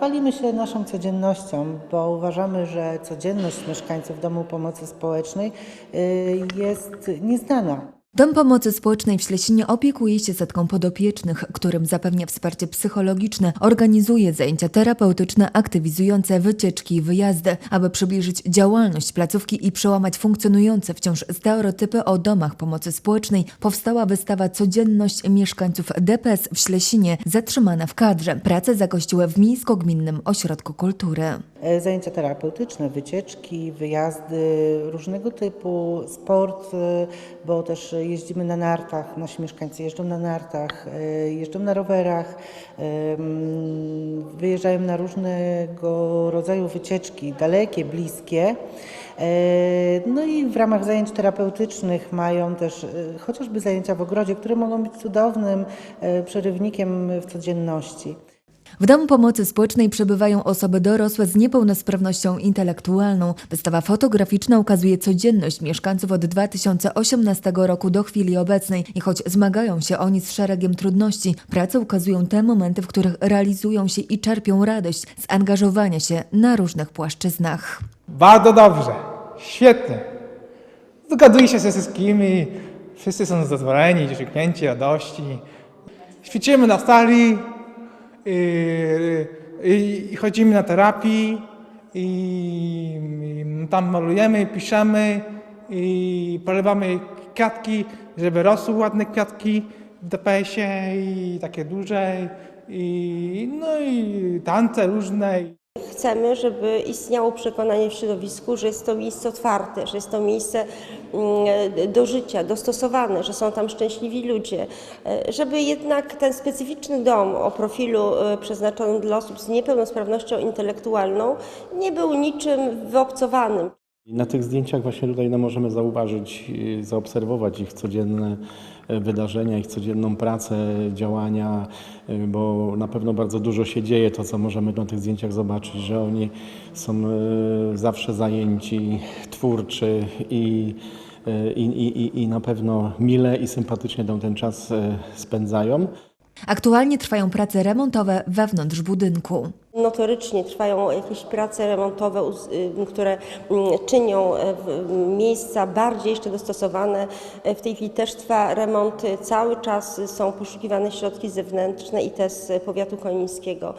chwalimy się naszą codziennością, bo uważamy, że codzienność mieszkańców Domu Pomocy Społecznej y, jest nieznana. Dom Pomocy Społecznej w Ślesinie opiekuje się setką podopiecznych, którym zapewnia wsparcie psychologiczne, organizuje zajęcia terapeutyczne, aktywizujące wycieczki i wyjazdy, aby przybliżyć działalność placówki i przełamać funkcjonujące wciąż stereotypy o domach pomocy społecznej. Powstała wystawa Codzienność mieszkańców DPS w Ślesinie, zatrzymana w kadrze. Prace zagościły w Miejsko-Gminnym Ośrodku Kultury. E, Zajęcia terapeutyczne, wycieczki, wyjazdy różnego typu, sport, e, bo też jeździmy na nartach, nasi mieszkańcy jeżdżą na nartach, e, jeżdżą na rowerach, wyjeżdżają na różnego rodzaju wycieczki, dalekie, bliskie. E, No i w ramach zajęć terapeutycznych mają też e, chociażby zajęcia w ogrodzie, które mogą być cudownym przerywnikiem w codzienności. W Domu Pomocy Społecznej przebywają osoby dorosłe z niepełnosprawnością intelektualną. Wystawa fotograficzna ukazuje codzienność mieszkańców od 2018 roku do chwili obecnej i choć zmagają się oni z szeregiem trudności, prace ukazują te momenty, w których realizują się i czerpią radość z angażowania się na różnych płaszczyznach. Bardzo dobrze, świetnie. Zgaduję się ze wszystkimi, wszyscy są zadowoleni, uśmiechnięci, radości. Ćwiczymy na stali i, i, i chodzimy na terapii i, i tam malujemy, piszemy i polewamy kwiatki, żeby rosły ładne kwiatki w DPS-ie i takie duże i, no i tance różne. Chcemy, żeby istniało przekonanie w środowisku, że jest to miejsce otwarte, że jest to miejsce mm, do życia, dostosowane, że są tam szczęśliwi ludzie, e, żeby jednak ten specyficzny dom o profilu e, przeznaczonym dla osób z niepełnosprawnością intelektualną nie był niczym wyobcowanym. Na tych zdjęciach właśnie tutaj no, możemy zauważyć, zaobserwować ich codzienne e, wydarzenia, ich codzienną pracę, działania, y, bo na pewno bardzo dużo się dzieje, to co możemy na tych zdjęciach zobaczyć, że oni są y, zawsze zajęci, twórczy i, i, i, i na pewno mile i sympatycznie ten czas spędzają. Aktualnie trwają prace remontowe wewnątrz budynku. Notorycznie trwają jakieś prace remontowe, y, które mm, czynią e, w- miejsca bardziej jeszcze dostosowane. E, W tej chwili też trwa remont. y, Cały czas są poszukiwane środki zewnętrzne i te z powiatu konińskiego.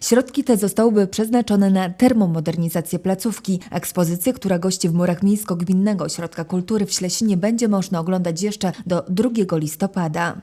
Środki te zostałyby przeznaczone na termomodernizację placówki. Ekspozycję, która gości w murach Miejsko-Gminnego Ośrodka Kultury w Ślesinie będzie można oglądać jeszcze do 2 listopada.